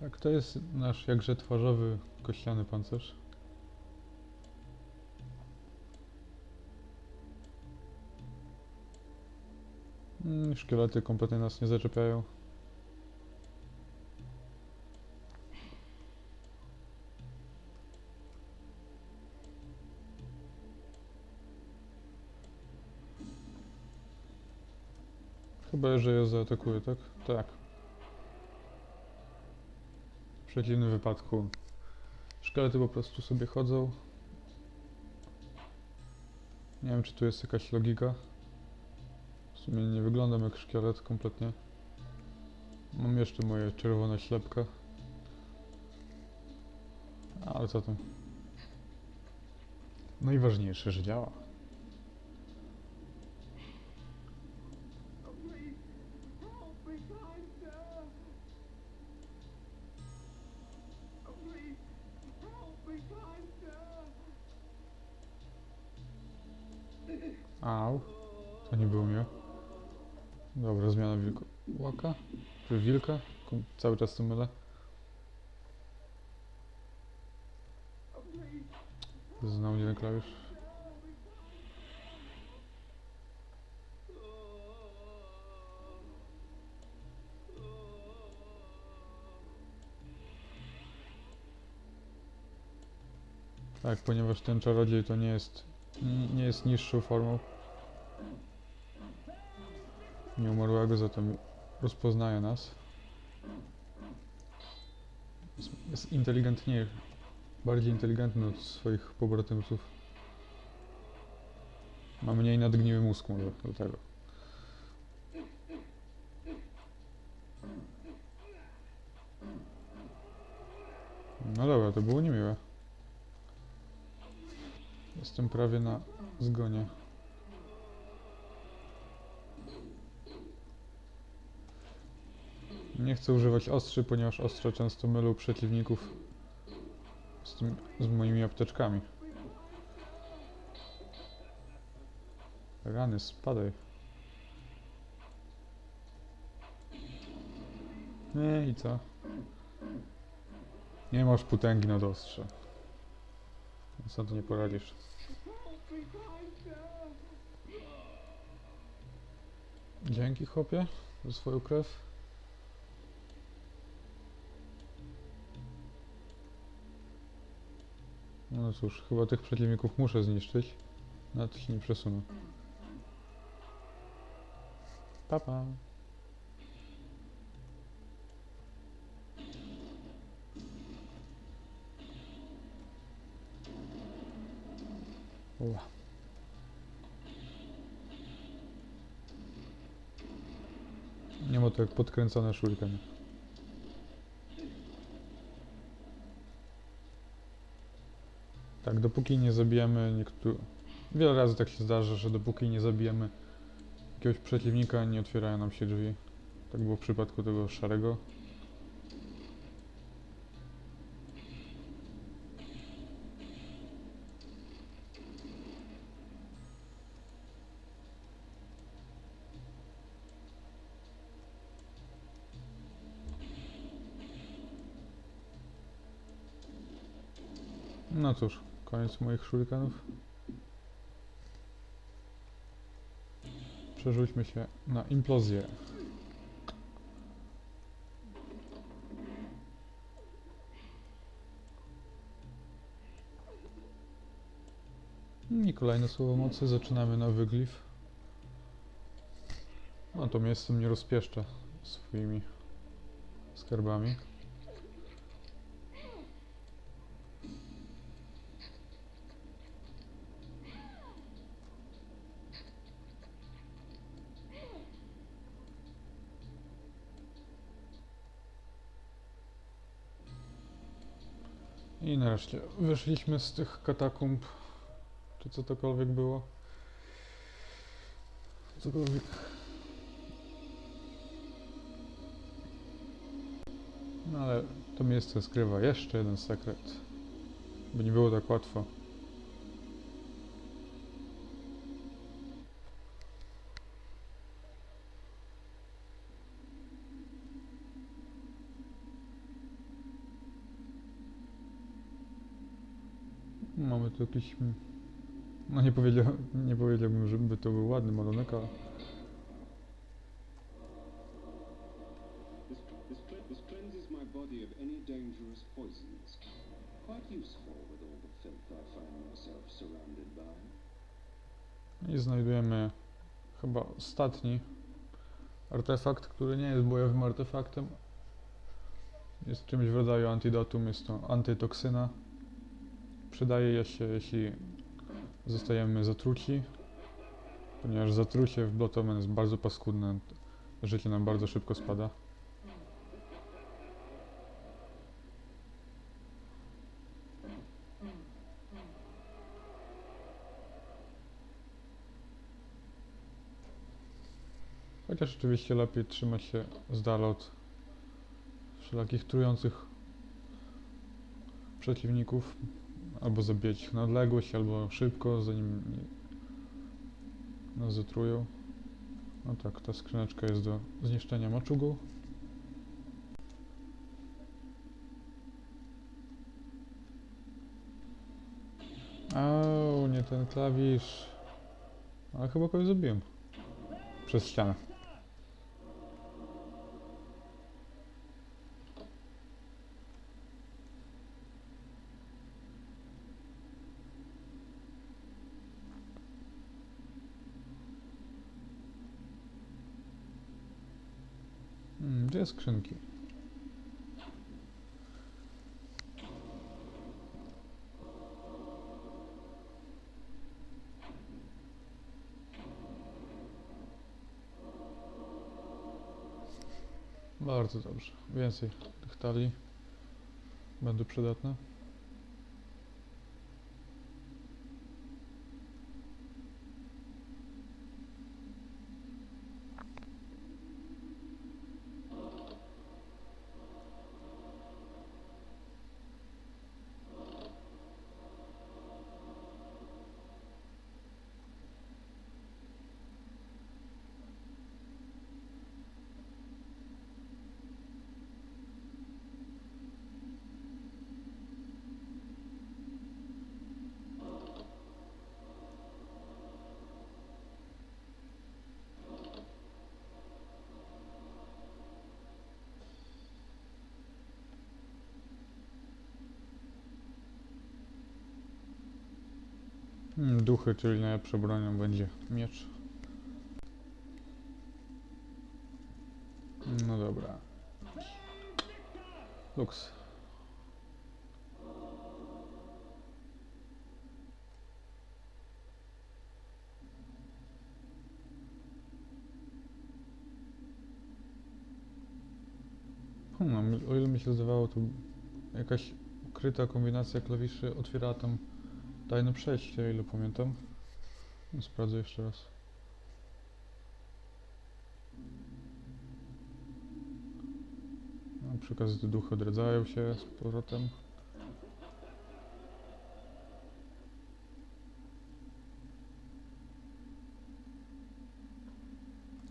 Tak, to jest nasz jakże twarzowy kościany pancerz. Mm, Szkielety kompletnie nas nie zaczepiają. Chyba, że je zaatakuje, tak? Tak. W przeciwnym wypadku szkielety po prostu sobie chodzą. Nie wiem, czy tu jest jakaś logika. W sumie nie wyglądam jak szkielet kompletnie. Mam jeszcze moje czerwone ślepka. Ale co tam? Najważniejsze, że działa. Au. To nie było miłe. Dobra, zmiana wilkołaka. Czy wilka? Cały czas to mylę. Znowu jeden klawisz. Tak, ponieważ ten czarodziej to nie jest, nie jest niższą formą nieumarłego, zatem rozpoznaje nas. Jest, jest inteligentniejszy, bardziej inteligentny od swoich pobratymców. Ma mniej nadgniły mózg może, dlatego. No dobra, to było niemiłe. Jestem prawie na zgonie. Nie chcę używać ostrzy, ponieważ ostrze często mylą przeciwników z, tym, z moimi apteczkami. Rany, spadaj. Nie, i co? Nie masz potęgi nad ostrze. Co tu nie poradzisz? Dzięki chłopie za swoją krew. No cóż, chyba tych przeciwników muszę zniszczyć. Nawet się nie przesunę. Papa. Ua. Nie ma to jak podkręcone shuriken. Tak, dopóki nie zabijemy niektórych... Wiele razy tak się zdarza, że dopóki nie zabijemy jakiegoś przeciwnika, nie otwierają nam się drzwi. Tak było w przypadku tego szarego. No cóż, koniec moich shurikenów. Przerzućmy się na implozję. I kolejne słowo mocy. Zaczynamy nowy glif. No to miejsce mnie rozpieszcza swoimi skarbami. I nareszcie wyszliśmy z tych katakumb, czy co tokolwiek było. Cokolwiek. No ale to miejsce skrywa jeszcze jeden sekret. By nie było tak łatwo. Tu jakiś... No nie, powiedział, nie powiedziałbym, żeby to był ładny malonek, ale... I znajdujemy chyba ostatni artefakt, który nie jest bojowym artefaktem. Jest czymś w rodzaju antidotum, jest to antytoksyna. Przydaje się, jeśli zostajemy zatruci, ponieważ zatrucie w Blotomen jest bardzo paskudne, życie nam bardzo szybko spada. Chociaż oczywiście lepiej trzymać się z dala od wszelakich trujących przeciwników, albo zabijać ich na odległość, albo szybko, zanim nas zatrują. No tak, ta skrzyneczka jest do zniszczenia maczugu. Au, nie ten klawisz. Ale chyba kogoś zabiłem. Przez ścianę. Dwie skrzynki. Bardzo dobrze. Więcej tych talii. Będą przydatne. Duchy, czyli najlepszą bronią będzie miecz. No dobra. Lux. Hmm, o ile mi się zdawało, to jakaś ukryta kombinacja klawiszy otwierała tam tajne przejście, o ile pamiętam. No, Sprawdzę jeszcze raz. No, przy okazji te duchy odradzają się z powrotem.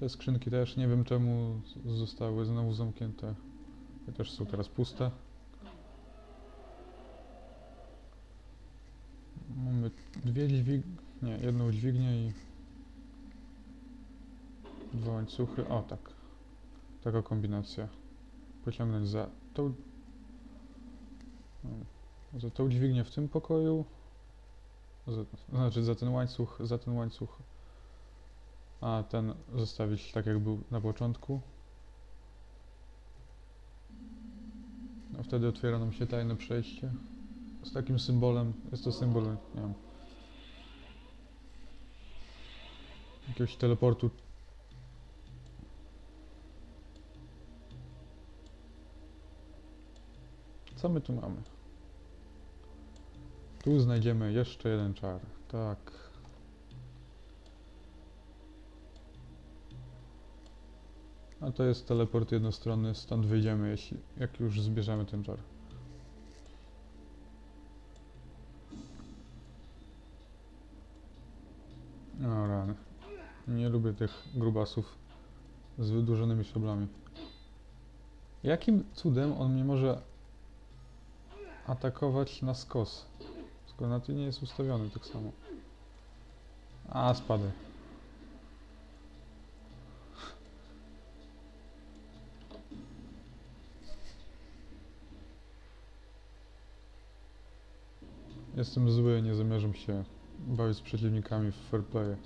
Te skrzynki też nie wiem czemu zostały znowu zamknięte. Chociaż są teraz puste. Mamy dwie dźwig... Nie, jedną dźwignię i... Dwa łańcuchy. O, tak. Taka kombinacja. Pociągnąć za tą... no, Za tą dźwignię w tym pokoju. Za, znaczy za ten łańcuch, za ten łańcuch. A ten zostawić tak jak był na początku. A wtedy otwiera nam się tajne przejście z takim symbolem. Jest to symbol, nie wiem. Jakiegoś teleportu. Co my tu mamy? Tu znajdziemy jeszcze jeden czar. Tak. A to jest teleport jednostronny, stąd wyjdziemy, jeśli, jak już zbierzemy ten czar. O rany. Nie lubię tych grubasów z wydłużonymi szablami. Jakim cudem on mnie może atakować na skos? Tylko na nie jest ustawiony tak samo. A, spadaj. Jestem zły, nie zamierzam się bawić z przeciwnikami w fair play.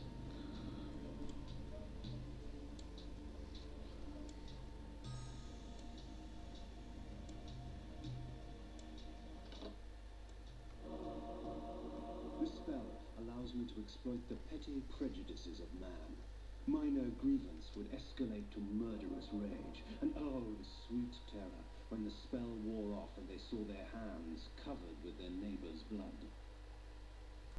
Exploit the petty prejudices of man. Minor grievance would escalate to murderous rage, and oh, the sweet terror when the spell wore off and they saw their hands covered with their neighbor's blood.